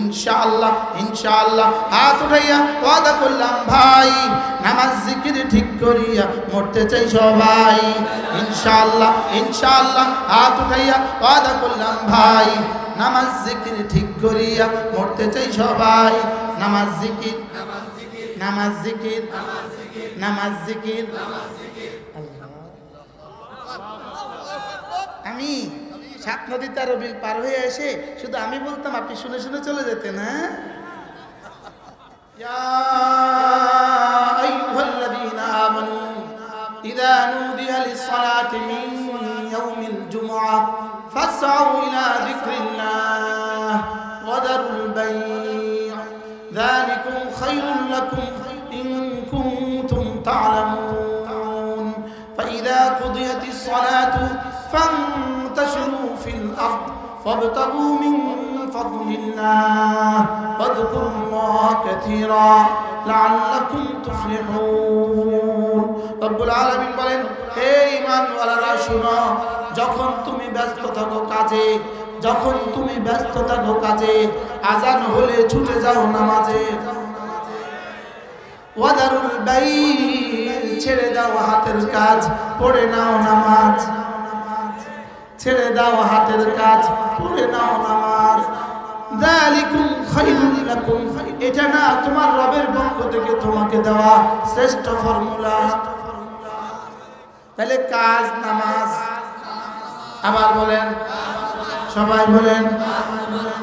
ইনশাআল্লাহ ইনশাআল্লাহ। হাত উঠাইয়া ওয়াদা করলাম, ভাই, নামাজ জিকির ঠিক করিয়া মরতে চাই সবাই। ইনশাআল্লাহ ইনশাআল্লাহ। হাত উঠাইয়া ওয়াদা করলাম, ভাই, নামাজ জিকির ঠিক করিয়া মরতে চাই সবাই। নামাজ জিকির নামাজ জিকির নামাজ জিকির। আমি সাত নদী তার বিল পার হয়ে এসে শুধু আমি বলতাম আপনি শুনে শুনে চলে যেতেন হ্যাঁ يا أيها الذين آمنوا إذا نودي للصلاة من يوم الجمعة فاسعوا إلى فابتغوا من فضل الله واذكروا الله كثيرا لعلكم تفلحون رب العالمين বলেন হে ঈমানওয়ালারা শুনো যখন তুমি ব্যস্ত থাকো কাজে যখন তুমি ব্যস্ত থাকো কাজে আজান হলে ছুটে যাও নামাজে ওয়াদারুল বাই ছেড়ে দাও হাতের কাজ পড়ে নাও নামাজ ছেড়ে দাও হাতের কাজ, পড়ে নাও নামাজ। এটা না তোমার রবের পক্ষ থেকে তোমাকে দেওয়া শ্রেষ্ঠ ফর্মুলা। তাহলে কাজ, নামাজ। আবার বলেন, সবাই বলেন,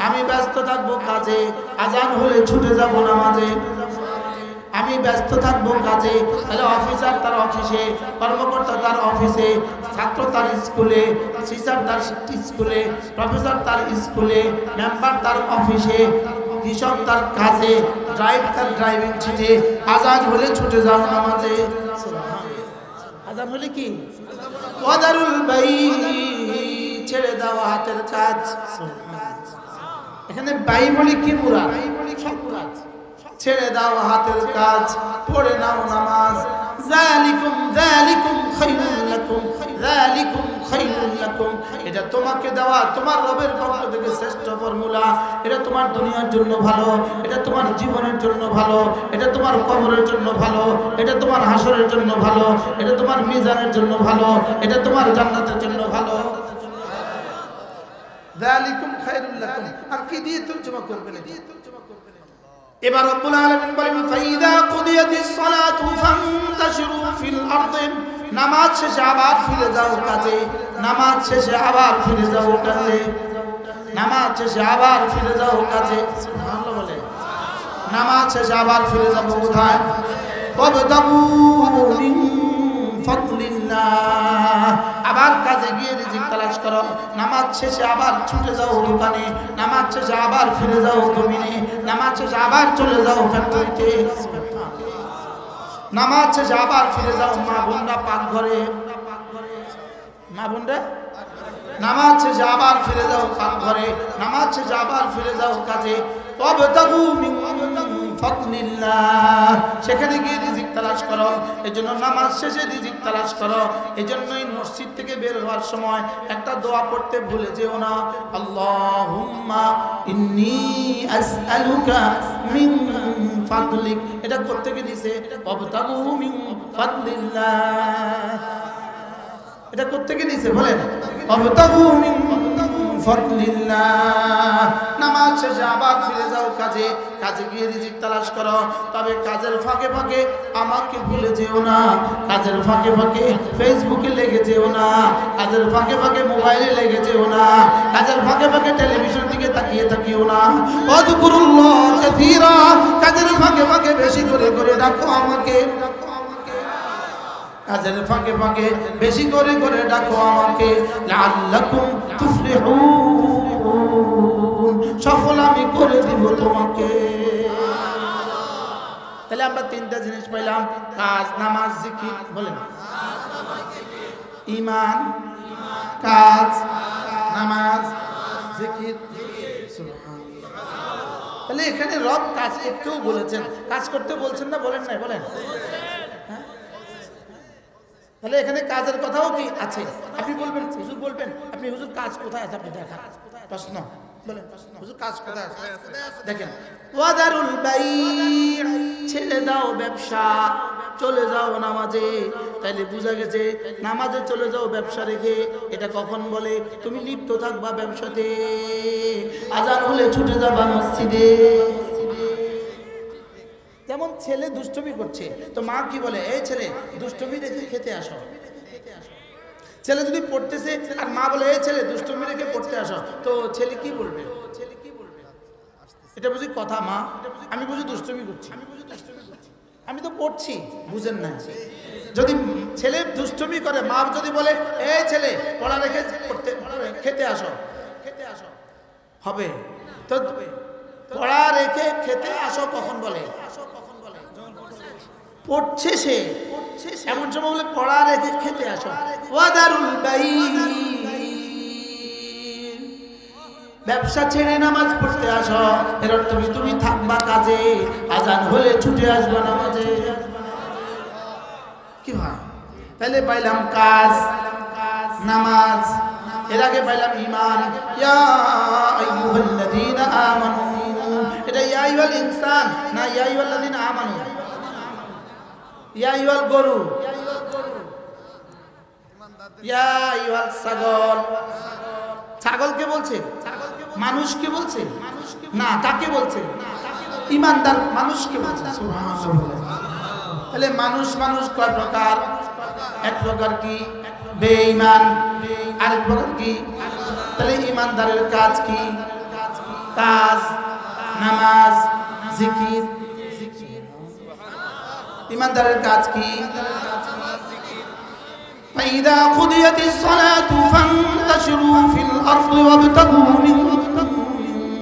আমি ব্যস্ত থাকব কাজে, আজান হলে ছুটে যাব নামাজে। আমি ব্যস্ত থাকব কাজে। তাহলে অফিসার তার অফিসে কর্মকর্তা তার অফিসে ছাত্র তার স্কুলে টিচার তার স্কুলে প্রফেসর তার স্কুলে মেম্বার তার অফিসে কৃষক তার কাজে ড্রাইভ তার ড্রাইভিং সিটে আজান হলে ছুটে যাও নামাজে। আজান হলে কি? ওয়াদারুল বাই ছেড়ে দাও হাতের কাজ। এখানে বাই বলে কি পুরা সব কাজ। ছেড়ে দাও হাতের কাজ, পড়ে নাও নামাজ। যালিকুম যালিকুম খায়রুল লাকুম যালিকুম খায়রুল লাকুম এটা তোমাকে দেওয়া, তোমার রবের পক্ষ থেকে শ্রেষ্ঠ ফর্মুলা। এটা তোমার দুনিয়ার জন্য ভালো, এটা তোমার জীবনের জন্য ভালো, এটা তোমার কবরের জন্য ভালো, এটা তোমার হাসরের জন্য ভালো, এটা তোমার মিজানের জন্য ভালো, এটা তোমার জান্নাতের জন্য ভালো। যালিকুম খায়রুল লাকুম আর কি দিয়ে তর্জমা করবেন এবার রব্বুল আলামিন বলেন, ফাইদা কুদিয়াতিস সালাতু ফান্তাশিরু ফিল আরদি। নামাজ শেষে আবার ফিরে যাও কাজে, নামাজ শেষে আবার ফিরে যাও কাজে, নামাজ শেষে আবার ফিরে যাও কাজে। সুবহানাল্লাহ বলে। নামাজ শেষে আবার ফিরে যাব কোথায়? ওয়াবতাগু মিন আবার কাজে গিয়ে রিজিক তালাশ করো। নামাজ শেষে আবার ছুটে যাও দোকানে নামাজ শেষে আবার ফিরে যাও জমিনে। নামাজ শেষে আবার চলে যাও ফ্যাক্টরিতে। নামাজ শেষে আবার ফিরে যাও মা বোনরা পাক ঘরে। মা বোনরা? নামাজ শেষে আবার ফিরে যাও পাক ঘরে। নামাজ শেষে আবার ফিরে যাও কাজে। ওয়াবতাগু মিন ফাদলিল্লাহ। সেখানে গিয়ে রিজিক তালাশ করো এই জন্য নামাজ শেষে রিজিক তালাশ করো। এই জন্যই মসজিদ থেকে বের হওয়ার সময় একটা দোয়া পড়তে ভুলে যেও না। আল্লাহুম্মা ইন্নী আসআলুকা মিন ফাদলিক। এটা করতে গিয়ে দিছে এটা গিয়ে দিছে বলেন? নামাজ শেষে আবার যাও কাজে। কাজে গিয়ে তালাশ করো। তবে কাজের ফাঁকে ফাঁকে আমাকে যেও না। কাজের ফাঁকে ফাঁকে ফেসবুকে লেগে যেও না। কাজের ফাঁকে ফাঁকে মোবাইলে লেগে যেও না। কাজের ফাঁকে ফাঁকে টেলিভিশন দিকে তাকিয়ে থাকিও না। কাজের ফাঁকে ফাঁকে বেশি করে করে আমাকে। কাজের ফাঁকে ফাঁকে বেশি করে করে ডাকো আমাকে। সফল আমি করে দিব তোমাকে। তাহলে আমরা তিনটা জিনিস পাইলাম। কাজ, নামাজ, জিকির, বলেন। ইমান, কাজ, নামাজ, জিকির। তাহলে এখানে রব কাজ করতেও বলেছেন। কাজ করতে বলছেন না বলেন নাই? বলেন? তাহলে এখানে কাজের কথাও কি আছে? আপনি বলবেন হুজুর বলবেন? আপনি হুজুর কাজ কোথায় আছে আপনি দেখান। প্রশ্ন। হুজুর কাজ কোথায় আছে? দেখেন ওয়াদারুল বাই ছেড়ে দাও ব্যবসা চলে যাও নামাজে। তাইলে বুঝা গেছে নামাজে চলে যাও ব্যবসা রেখে এটা কখন বলে? তুমি লিপ্ত থাকবা ব্যবসাতে। আজান হলে ছুটে যাবা মসজিদে। ছেলে দুষ্টমি করছে। তো মা কি বলে? এই ছেলে, দুষ্টমি রেখে খেতে আসো। ছেলে যদি পড়তেছে, আর মা বলে, এই ছেলে, দুষ্টমি রেখে পড়তে আসো। তো ছেলে কি বলবে? ছেলে কি বলবে এটা বুঝি কথা, মা? আমি বুঝি দুষ্টমি করছি। আমি বুঝি দুষ্টমি করছি আমি তো পড়ছি, বুঝেন না যদি ছেলে দুষ্টমি করে, মা যদি বলে, এই ছেলে, পড়া রেখে পড়তে খেতে আসো খেতে আসো। হবে। তো পড়া রেখে খেতে আসো কখন বলে? পড়ছে সে। এমন সময় বলে, পড়া রেখে খেতে আসো। ওয়াদারুল বাই ব্যবসা ছেড়ে নামাজ পড়তে আসো। এর কি তুমি থাকবা কাজে। আজান হলে ছুটে আসবা নামাজে। কি ভাই? তাহলে পাইলাম কাজ, নামাজ। এর আগে পাইলাম ইমান ইয়া আমানু। এটা ইয়া আইয়ুহাল ইনসান, না ইয়া আমানু। ইয়া আইয়ুহাল গরু। ইয়া আইয়ুহাল ছাগল। ছাগলকে বলছে? মানুষকে বলছে? না, কাকে বলছে? ইমানদার মানুষকে বলছে? তাহলে মানুষ মানুষ কয় প্রকার? এক প্রকার কি? বেঈমান। আরেক প্রকার কি? তাহলে ইমানদারের কাজ কি? কাজ, নামাজ, জিকির। ইমানদারের কাজ কি فإذا قضيت الصلاة فانتشروا في الأرض وابتغوا من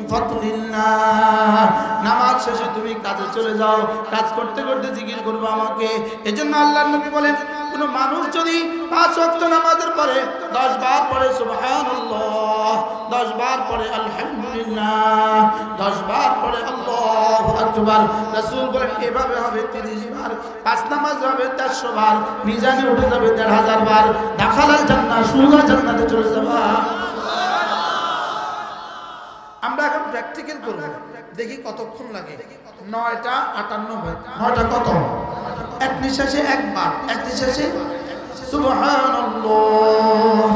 فضل الله নামাজ শেষে তুমি কাজে চলে যাও কাজ করতে করতে জিজ্ঞেস করবো আমাকে এজন্য আল্লাহ নবী বলেন কোন মানুষ যদি পাঁচ ওয়াক্ত নামাজের পরে দশ বার পরে সুবহানাল্লাহ, দশ বার পরে আলহামদুলিল্লাহ, দশ বার পরে আল্লাহু আকবার, রাসূল বলেন, এভাবে হবে 30 বার, পাঁচ নামাজ হবে 400 বার, মিজানে উঠে যাবে 1500 বার, দাখালাল জান্নাত সুজা জান্নাতে চলে যাবা। আমরা এখন প্র্যাকটিক্যাল করব। দেখি কতক্ষণ লাগে। নয়টা আটানব্বই নয়টা কত? এক নিঃশ্বাসে একবার এক নিঃশ্বাসে সুবহানাল্লাহ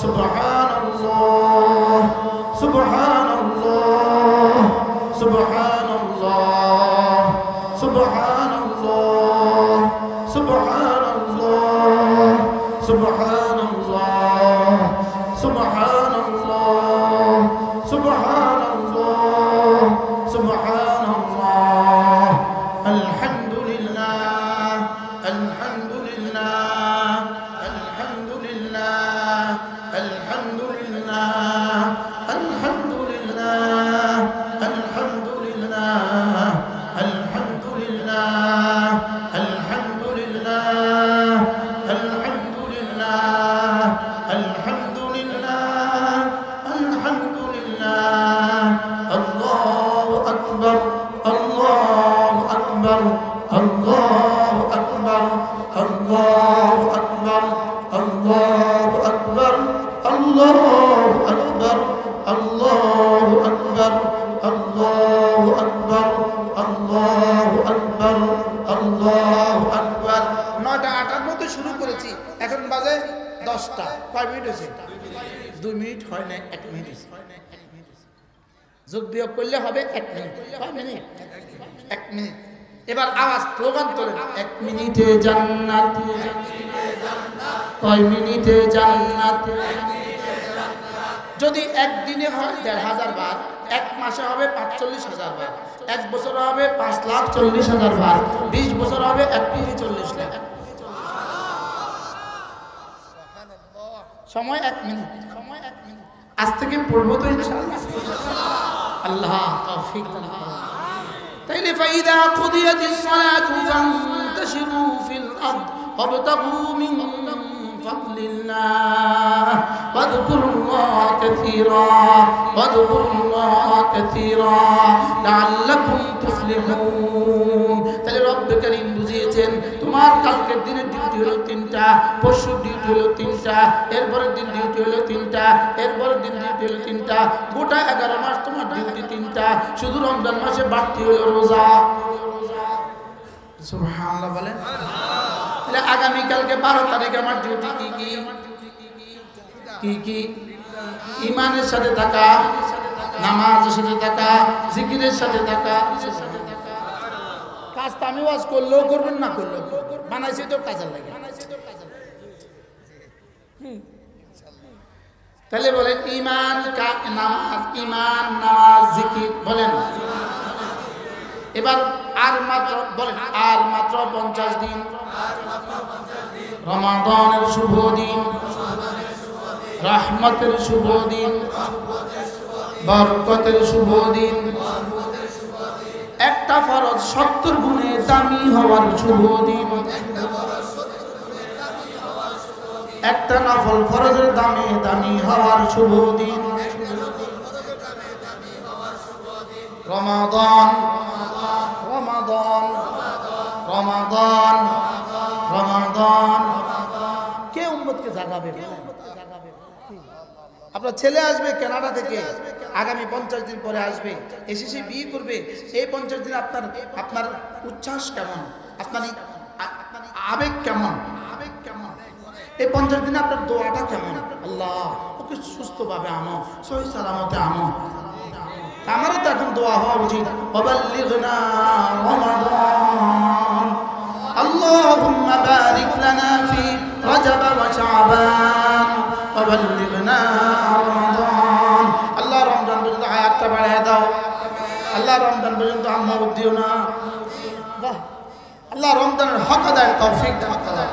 সুবহানাল্লাহ সুবহানাল্লাহ সুবহানাল্লাহ সুবহানাল্লাহ সুবহানাল্লাহ আল্লাহু আকবার আল্লাহু আকবার আল্লাহু আকবার আল্লাহু আকবার আল্লাহু আকবার আল্লাহু আকবার নয়টা আটান্নতে শুরু করেছি। এখন বাজে দশটা। কয় মিনিট হয়েছে? মিনিট হয় না এক মিনিট যোগ বিয়োগ করলে হবে এক মিনিট। কয় মিনিট? এক মিনিট। এবার আওয়াজ স্লোগান তোলেন এক মিনিটে জান্নাত, কয় মিনিটে জান্নাত। যদি একদিনে হয় দেড় হাজার বার, এক মাসে হবে পাঁচচল্লিশ হাজার বার, এক বছর হবে পাঁচ লাখ চল্লিশ হাজার বার, বিশ বছর হবে এক কোটি চল্লিশ লাখ। সময় এক মিনিট, সময় এক মিনিট। আজ থেকে পড়ব তো ইনশাআল্লাহ। আল্লাহ তৌফিক করুন। তাইলে ফাইদা কুদিয়াতিস সালাতু ফান্তাশিরু ফিল আরদ ওয়াবতাগু মিন فضل الله واذكروا الله كثيرا واذكروا الله كثيرا لعلكم تفلحون তাহলে রব্বে করিম বুঝিয়েছেন তোমার কালকের দিনের ডিউটি হলো তিনটা পরশুর ডিউটি হলো তিনটা এরপরের দিন ডিউটি হলো তিনটা এরপরের দিন ডিউটি হলো তিনটা গোটা এগারো মাস তোমার ডিউটি তিনটা শুধু রমজান মাসে বাড়তি হলো রোজা সুবহানাল্লাহ বলেন তাহলে আগামীকালকে বারো তারিখে আমার ডিউটি কি কি? কি কি? ইমানের সাথে থাকা, নামাজের সাথে থাকা, জিকিরের সাথে থাকা, কাজ তো আমি ওয়াজ করলেও করবেন, না করলেও। বানাইছি তো কাজের লাগে। তাহলে বলেন, ইমান নামাজ ইমান, নামাজ, জিকির, বলেন। এবার আর মাত্র, বলেন, আর মাত্র পঞ্চাশ দিন রমাদানের শুভ দিন, রহমতের শুভ দিন, বরকতের শুভ দিন। একটা ফরজ সত্তর গুণে দামি হওয়ার শুভ দিন। একটা নফল ফরজের দামে দামি হওয়ার শুভ দিন। রমাদান রমাদান রমাদান। রমাদান। কে উম্মতকে জাগাবে আপনার ছেলে আসবে কানাডা থেকে, আগামী পঞ্চাশ দিন পরে আসবে, এসে সে বিয়ে করবে সেই পঞ্চাশ দিন আপনার আপনার উচ্ছ্বাস কেমন? আপনার আবেগ কেমন আবেগ কেমন? এই পঞ্চাশ দিনে আপনার দোয়াটা কেমন? আল্লাহ, ওকে সুস্থভাবে আনো, সহি সালামতে আনো। আমারও তো এখন দোয়া হওয়া উচিত। اللهم بارك لنا في رجب وشعبان وبلغنا رمضان আল্লাহ রমজান পর্যন্ত হায়াতটা বাড়ায় দাও আল্লাহ রমজান পর্যন্ত আম্মা দিও না বাহ আল্লাহ রমজানের হক আদায় তৌফিক দান করো।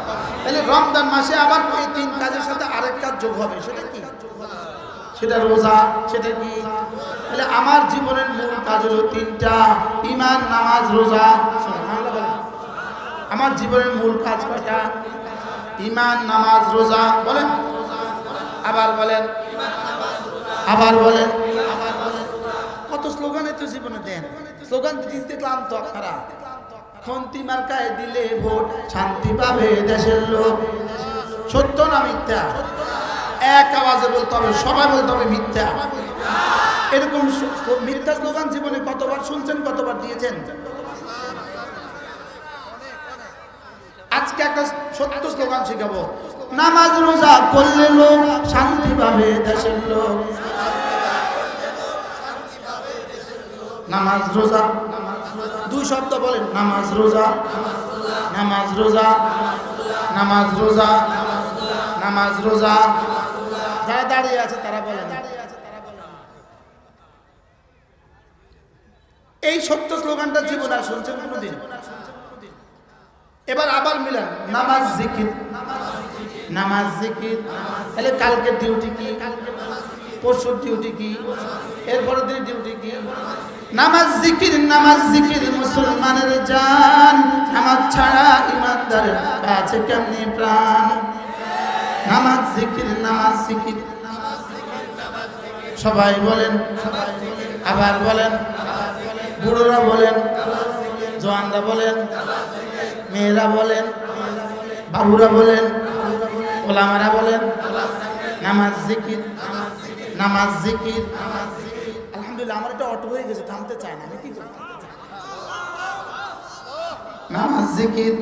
তাহলে রমজান মাসে আবার ওই তিন কাজের সাথে আরেক কাজ যোগ হবে সেটা কি সেটা রোজা সেটা কি তাহলে আমার জীবনের মূল কাজ হলো তিনটা ইমান নামাজ রোজা সুবহানাল্লাহ বলেন। আমার জীবনের মূল কাজ কয়টা? ইমান নামাজ, রোজা, বলেন। আবার বলেন। আবার বলেন। কত স্লোগানে তো জীবনে দেন। স্লোগান দিতে ক্লান্ত আপনারা। খন্তি মার্কায় দিলে ভোট শান্তি পাবে দেশের লোক। সত্য না মিথ্যা? এক আওয়াজে বলতে হবে, সবাই বলতে হবে মিথ্যা। এরকম মিথ্যা স্লোগান জীবনে কতবার শুনছেন, কতবার দিয়েছেন? আজকে একটা সত্য স্লোগান শিখাবো। নামাজ রোজা করলে লোক শান্তি পাবে দেশের লোক। নামাজ রোজা, দুই শব্দ বলেন, নামাজ রোজা নামাজ রোজা নামাজ রোজা নামাজ রোজা। যারা দাঁড়িয়ে আছে তারা বলেন। এই সত্য স্লোগানটা জীবন আর শুনছেন কোনোদিন? এবার আবার মিলেন। নামাজ, জিকির। নামাজ, জিকির। তাহলে কালকের ডিউটি কি? পরশুর ডিউটি কি? এরপরের দিন ডিউটি কি? নামাজ, জিকির নামাজ, জিকির। মুসলমানের জান নামাজ ছাড়া ইমানদারের আছে কেমনি প্রাণ? নামাজ, জিকির নামাজ, জিকির। সবাই বলেন, আবার বলেন, বুড়োরা বলেন জওয়ানরা বলেন মেয়েরা বলেন, বাবুরা বলেন, ওলামারা বলেন, নামাজ জিকির নামাজ জিকির। আলহামদুলিল্লাহ, আমার একটা অটো হয়ে গেছে, থামতে চায় না, আমি কি করি নামাজ জিকির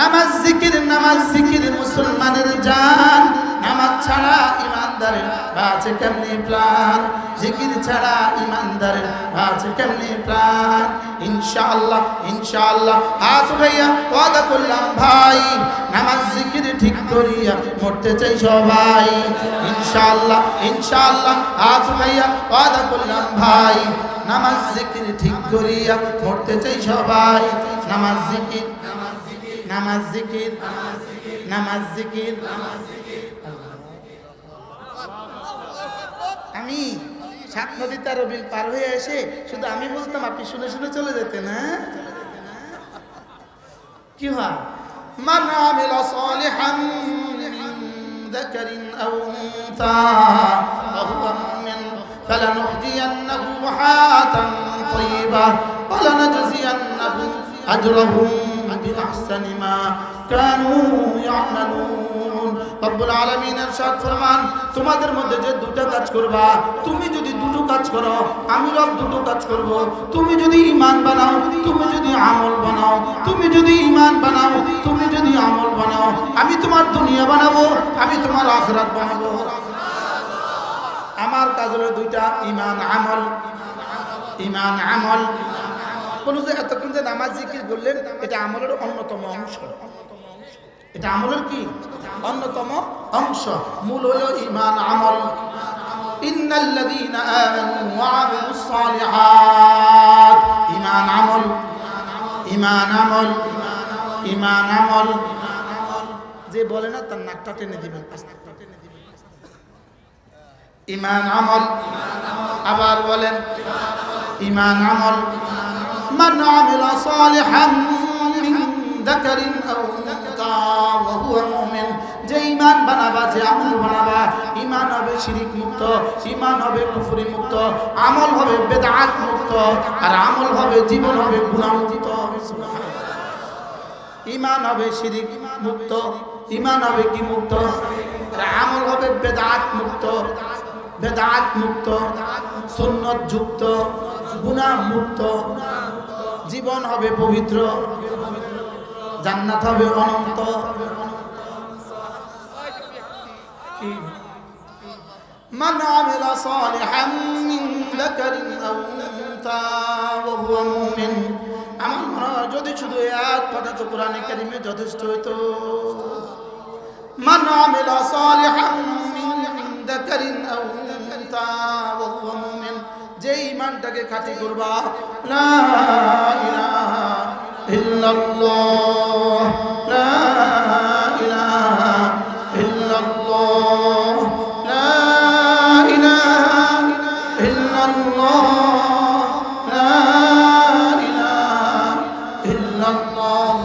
নামাজ জিকির নামাজ জিকির, মুসলমানের জান। নামাজ ছাড়া ইমানদারের বাঁচে কেমনি প্রাণ? জিকির ছাড়া ইমানদারের বাঁচে কেমনি প্রাণ? ইনশাআল্লাহ ইনশাআল্লাহ। হাত উঠাইয়া ওয়াদা করলাম, ভাই, নামাজ জিকির ঠিক করিয়া মরতে চাই সবাই। ইনশাআল্লাহ ইনশাআল্লাহ। হাত উঠাইয়া ওয়াদা করলাম, ভাই, নামাজ জিকির ঠিক করিয়া মরতে চাই সবাই। নামাজ জিকির নামাজ জিকির নামাজ জিকির। আমি সাত নদী তেরো বিল পার হয়ে এসে শুধু আমি বলতাম আপনি শুনে শুনে চলে যেতেন হ্যাঁ কি হয় মান আমিলা সালিহান মিন ذكر أو أنثى وهو مؤمن فلنحيينه حياة طيبة ولنجزينهم أجرهم بأحسن ما كانوا يعملون রব্বুল আলামিন এরশাদ ফরমান, তোমাদের মধ্যে যে দুটো কাজ করবা, তুমি যদি দুটো কাজ করো, আমি রব দুটো কাজ করব। তুমি যদি ইমান বানাও, তুমি যদি আমল বানাও, তুমি যদি ইমান বানাও, তুমি যদি আমল বানাও, আমি তোমার দুনিয়া বানাবো, আমি তোমার আখিরাত বানাবো। আমার কাজ হলো দুইটা ইমান আমল। ইমান আমল। কোন যে এতক্ষণ যে নামাজ জিকির বললেন এটা আমলের অন্যতম অংশ। এটা আমলের কি অন্যতম অংশ মূল হলো ইমান আমল ইন্নাল্লাযীনা আমানু ওয়া আমিলুস সালিহাত ইমান আমল ইমান আমল ইমান আমল যে বলে না তার নাকটা টেনে দিবেন আস্তে টেনে দিবেন ইমান আমল আবার বলেন ইমান আমল من عمل صالحا من ذكر أو ইমান বানাবা, যে আমল বানাবা ইমান হবে শিরিক মুক্ত ইমান হবে কুফরি মুক্ত আমল হবে বেদাত মুক্ত আর আমল হবে জীবন হবে গুনাহ মুক্ত ইমান হবে শিরিক মুক্ত ইমান হবে কি মুক্ত? আমল হবে বেদাত মুক্ত বেদাত মুক্ত সুন্নত যুক্ত গুণা মুক্ত জীবন হবে পবিত্র, জান্নাত হবে অনন্ত من عمل صالحا من ذكر أو أنثى وهو مؤمن আমার মনে হয় যদি শুধু এক কথা তো কোরআনে কারিমে যথেষ্ট হইতো من عمل صالحا من ذكر أو أنثى وهو مؤمن যে ইমানটাকে খাঁটি করবা লা ইলাহা ইল্লাল্লাহ লা ইল্লাল্লাহ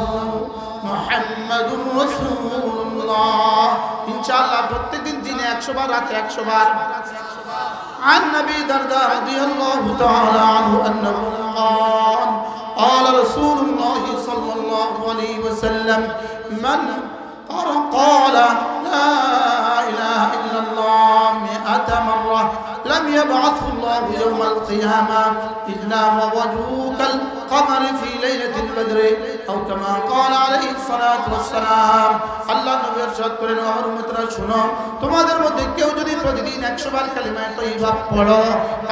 মুহাম্মাদুর রাসূলুল্লাহ ইনশাআল্লাহ প্রত্যেকদিন দিনে 100 বার রাতে 100 বার عن نبي درداء رضي الله تعالى عنه أنه قال قال رسول الله صلى الله عليه وسلم من قال لا إله إلا الله مئة مرة لم يبعثه الله يوم القيامة إلا ووجهه كالقمر في ليلة البدر أو كما قال عليه الصلاة والسلام আল্লাহ নবী ارشاد করেন আমার উম্মতরা শুনো তোমাদের মধ্যে কেউ যদি প্রতিদিন 100 বার কালিমায়ে তয়্যিবা পড়ো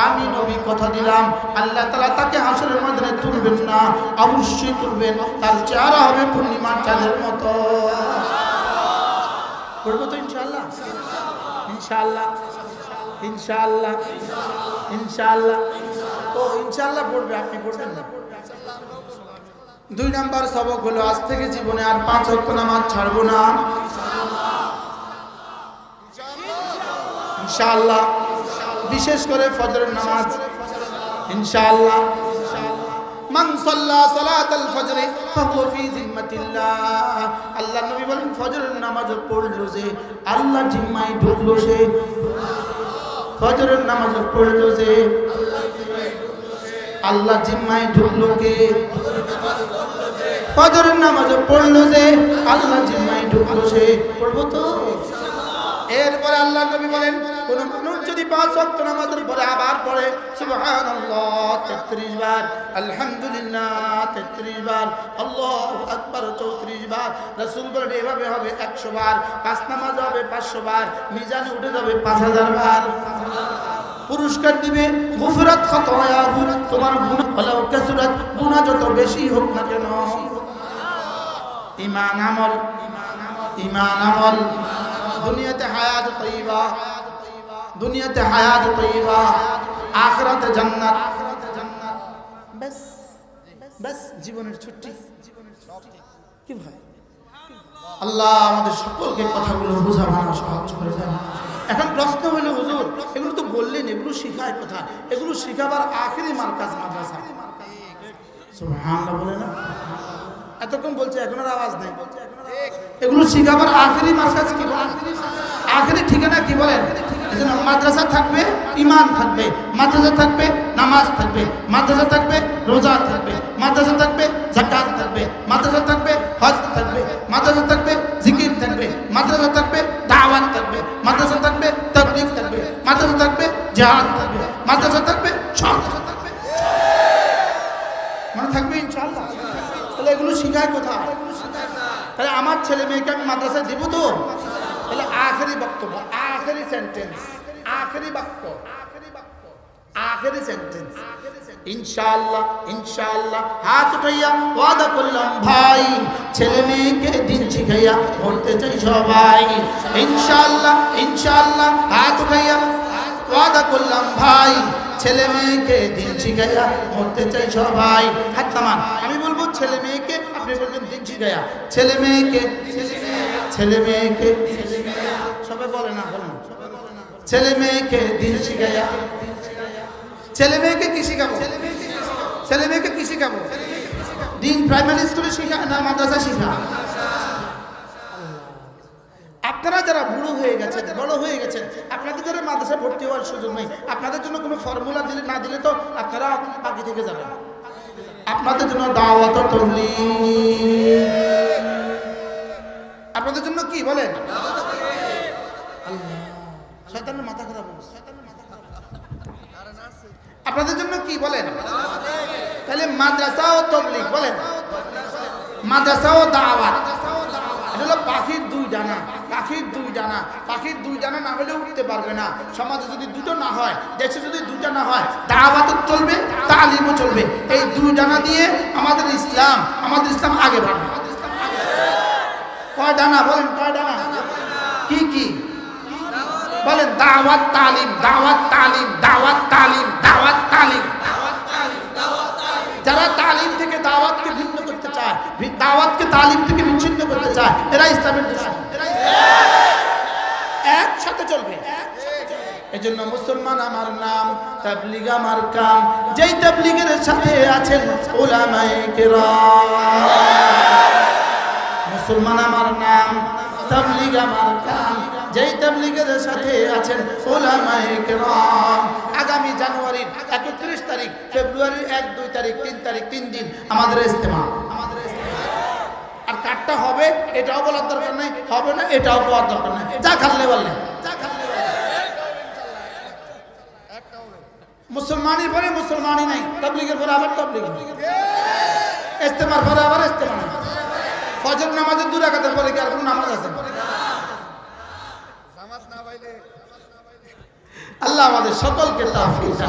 আমি নবী কথা দিলাম আল্লাহ তাআলা তাকে হাসরের ময়দানে তুলবেন না অবশ্যই তুলবেন তার চেহারা হবে পূর্ণিমার চাঁদের মতো পড়বো তো ইনশাআল্লাহ ইনশাআল্লাহ ইনশাআল্লাহ ইনশাআল্লাহ। ও ইনশাআল্লাহ পড়বে, আপনি পড়বেন দুই নাম্বার সবক হলো, আজ থেকে জীবনে আর পাঁচ অক্ট নামাজ ছাড়বো না। ইনশাআল্লাহ। বিশেষ করে ফজরের নামাজ। ইনশাআল্লাহ। মান সাল্লা সালাতাল ফজর ফাহুয়া ফি জিম্মাতিল্লাহ। আল্লাহ নবী বলেন, ফজরের নামাজ পড়ল যে, আল্লাহ জিম্মায় ঢুকলো সে। ফজরের নামাজ পড়ল যে আল্লাহ জিম্মায় ঢুকলো কে? ফজরের নামাজ পড়ল যে আল্লাহ জিম্মায় ঢুকলো সে? পড়ব তো? এরপরে আল্লাহ নবী বলেন, কোন মানুষ যদি পাঁচ ওয়াক্ত নামাজের পরে আবার পড়ে 33 বার, আলহামদুলিল্লাহ 33 বার, আল্লাহু আকবার 34 বার, রাসূল বলেন, এভাবে হবে 100 বার, পাঁচ নামাজ হবে 500 বার, মিজানে উঠে যাবে 5000 বার। পুরস্কার দিবে, গুফরাত খাতায়া তোমার গুনাহ হলেও কাসুরাত গুনাহ যত বেশি হোক না কেন। ঈমান আমল ঈমান আমল। দুনিয়াতে হায়াত তৈবা দুনিয়াতে হায়াত তৈবা আখরাতে জান্নাত। বাস বাস জীবনের ছুটি। কি ভাই আল্লাহ আমাদের সকলকে কথাগুলো বোঝা মানা সাহায্য করে দেন। এখন প্রশ্ন হলো হুজুর এগুলো তো বললেন এগুলো শিখায় কথা এগুলো শিখাবার আখেরি মার্কাজ মাদ্রাসা। সুবহানাল্লাহ বলে না? এতক্ষণ বলছে এখন আর আওয়াজ নেই। এগুলো শিখাবার আখেরি মার্কাজ কি আখেরি ঠিকানা কি বলেন মাদ্রাসা থাকবে ইমান থাকবে মাদ্রাসা থাকবে নামাজ থাকবে মাদ্রাসা থাকবে রোজা থাকবে মাদ্রাসা থাকবে জাকাত থাকবে মাদ্রাসা থাকবে হজ থাকবে মাদ্রাসা থাকবে জিকির থাকবে মাদ্রাসা থাকবে দাওয়াত থাকবে মাদ্রাসা থাকবে তাবলীগ থাকবে মাদ্রাসা থাকবে জিহাদ থাকবে মাদ্রাসা থাকবে সব থাকবে মানে থাকবে ইনশাআল্লাহ তাহলে এগুলো শিখায় কোথায় ছেলে মেয়েকে আমি মাদ্রাসায় দিব তো? তাহলে আখেরি বক্তব্য, আখেরি সেন্টেন্স আখেরি বাক্য হাত উঠাইয়া ভাই, ছেলে মেয়েকে দিন ভাই আমি বলব, ছেলে মেয়েকে ছেলে মেয়েকে ছেলে মেয়েকে, সবাই বলে না বলে না। ছেলে মেয়েকে দিন শিখাইয়া। ছেলে মেয়েকে কি শিখাবো? ছেলে মেয়েকে কি শিখাবো? দিন প্রাইমারি স্কুলে না মাদ্রাসা আপনারা যারা বুড়ো হয়ে গেছে বড় হয়ে গেছে আপনাদের ঘরে মাদ্রাসা ভর্তি হওয়ার সুযোগ নেই। আপনাদের জন্য কোনো ফর্মুলা দিলে না দিলে তো আপনারা বাকি থেকে যাবেন। আপনাদের জন্য দাওয়াত তবলি আপনাদের জন্য কি বলেন? মাথা। আপনাদের জন্য কি বলেন? তাহলে মাদ্রাসা ও তবলিগ বলেন। মাদ্রাসা ও দাওয়াত। হলো পাখির দুই ডানা, পাখির দুই ডানা, পাখির দুই ডানা না হলে উঠতে পারবে না। সমাজে যদি দুটো না হয়, দেশে যদি দুটো না হয়, দাওয়াত চলবে, তালিমও চলবে। এই দুই ডানা দিয়ে আমাদের ইসলাম আমাদের ইসলাম আগে বাড়বে। কয় ডানা? বলেন, কয় ডানা? কি কি? বলেন, দাওয়াত, তালিম দাওয়াত তালিম দাওয়াত তালিম দাওয়াত, তালিম। যারা তালিম থেকে দাওয়াতকে ভিন্ন চায় দাওয়াতকে তালিম থেকে বিচ্ছিন্ন করতে চায়, এরা ইসলামের একসাথে চলবে। এজন্য মুসলমান আমার নাম তাবলিগ আমার কাম। যেই তাবলিগের সাথে আছেন ওলামায়ে কেরাম। মুসলমান আমার নাম তাবলিগ আমার কাম। যেই তাবলিগের সাথে আছেন ওলামায়ে কেরাম, আগামী জানুয়ারির একত্রিশ তারিখ, ফেব্রুয়ারির এক, দুই তারিখ, তিন তারিখ, তিন দিন আমাদের ইস্তেমা আমাদের। আর কাঠটা হবে, এটাও বলার দরকার নেই, হবে না, এটাও বলার দরকার নেই। যা খাললে বললে। যা খাললে বললে। মুসলমানই পরে মুসলমানই নাই, তবলিগের পরে আবার তবলিগ ইস্তেমার পরে আবার ইস্তেমা ফজর নামাজের দূর রাখাতে পরে কি আর কোনো নামাজ আছে? আল্লাহ আমাদের সকলকে তাফিজ